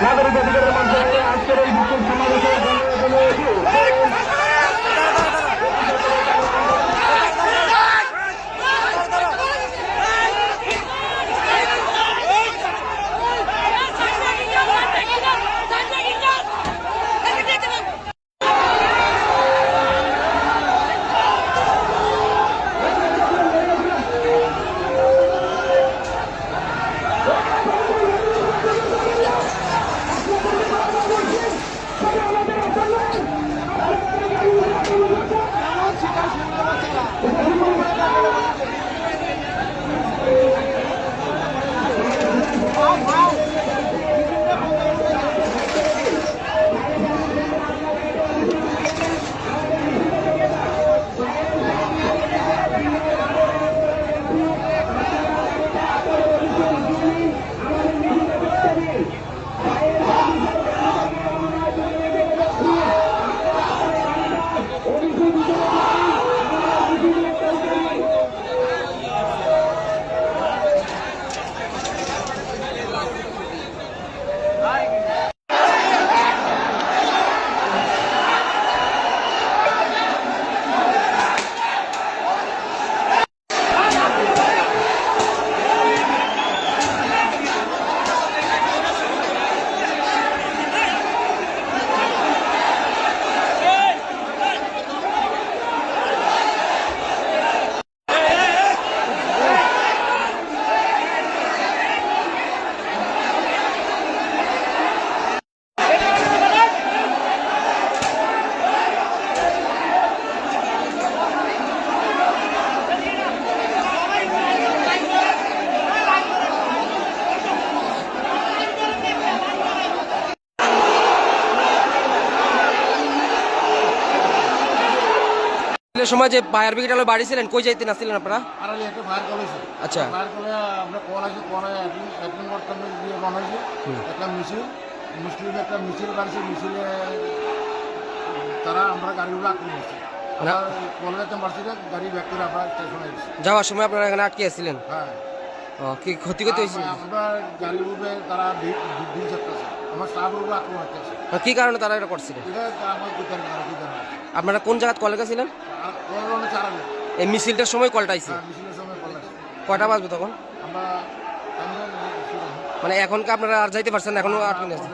নাগরিক অধিকারের মিছিলের সময় যে ফায়ার ব্রিগেড আলো বাড়ি ছিলেন কই যাইতে নাছিলেন আপনারা? আড়ালি একটা ফায়ার হয়েছে। আচ্ছা। ফায়ার কলে আমরা কল আছে কলে অ্যাটেন্ড করতাম দিয়ে বানাইছি একটা মিছিল মুসলিম একটা মিছিল কাটছে মিছিলে তারা আমরা গাড়িগুলো আক্রমণ করছি আমরা কলে যেতে পারছি না গাড়ি ব্যাক করে আমরা স্টেশনে যাওয়ার সময় আপনারা এখানে আটকে ছিলেন হ্যাঁ। কি ক্ষতি ক্ষতি হয়েছিল? আমরা গাড়ির উপরে তারা ভিড় চাপতেছে আমার স্টাফের উপরে আক্রমণ হচ্ছে কি কারণে তারা এটা করছিলেন। আপনারা কোন জায়গায় কলে গেছিলেন এই মিছিলটার সময় কলটা আইছে? হ্যাঁ কয়টা বাজবে তখন? মানে এখনকে আপনারা আর যাইতে পারছেন? এখনও আটকে আছে।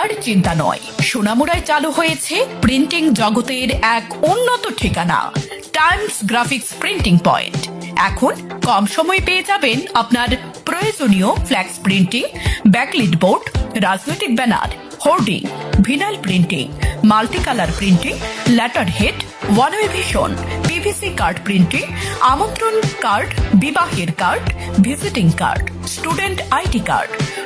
আর চিন্তা নয়। সোনামুড়ায় চালু হয়েছে প্রিন্টিং জগতের এক উন্নত ঠিকানা, টাইমস গ্রাফিক্স প্রিন্টিং পয়েন্ট। এখন কম সময়ে পেয়ে যাবেন আপনার প্রয়োজনীয় ফ্ল্যাক্স প্রিন্টিং, ব্যাকলিট বোর্ড, রাজনৈতিক banner, hoarding, vinyl printing multi colour printing, letter head one way vision, PVC card printing, আমন্ত্রণ কার্ড, বিবাহের card, visiting card, student ID card.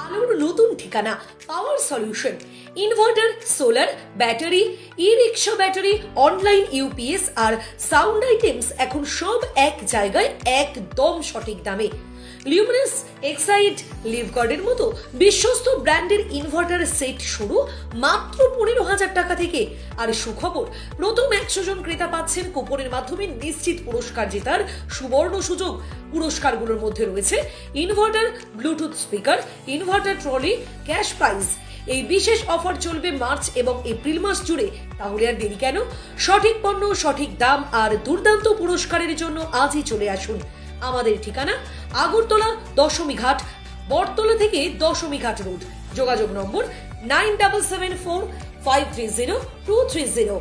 আলোর নতুন ঠিকানা power solution inverter solar battery e rickshaw battery online UPS আর sound items এখন সব এক জায়গায় একদম সঠিক দামে। লিউমিনাস এক্সাইড লিভগার্ডের মতো বিশ্বস্ত ব্র্যান্ডের ইনভার্টার সেট শুরু মাত্র পনেরো হাজার টাকা থেকে। আর সুখবর প্রথম একশো জন ক্রেতা পাচ্ছেন কুপনের মাধ্যমে নিশ্চিত পুরস্কার জেতার সুবর্ণ সুযোগ। পুরস্কারগুলোর মধ্যে রয়েছে inverter Bluetooth speaker inverter trolley cash prize এই বিশেষ অফার চলবে মার্চ এবং এপ্রিল মাস জুড়ে। তাহলে আর দেরি কেন? সঠিক পণ্য, সঠিক দাম আর দুর্দান্ত পুরস্কারের জন্য আজই চলে আসুন আমাদের ঠিকানা আগরতলা দশমী ঘাট, বটতলা থেকে দশমী ঘাট রোড। যোগাযোগ number nine double seven four five three zero two three zero.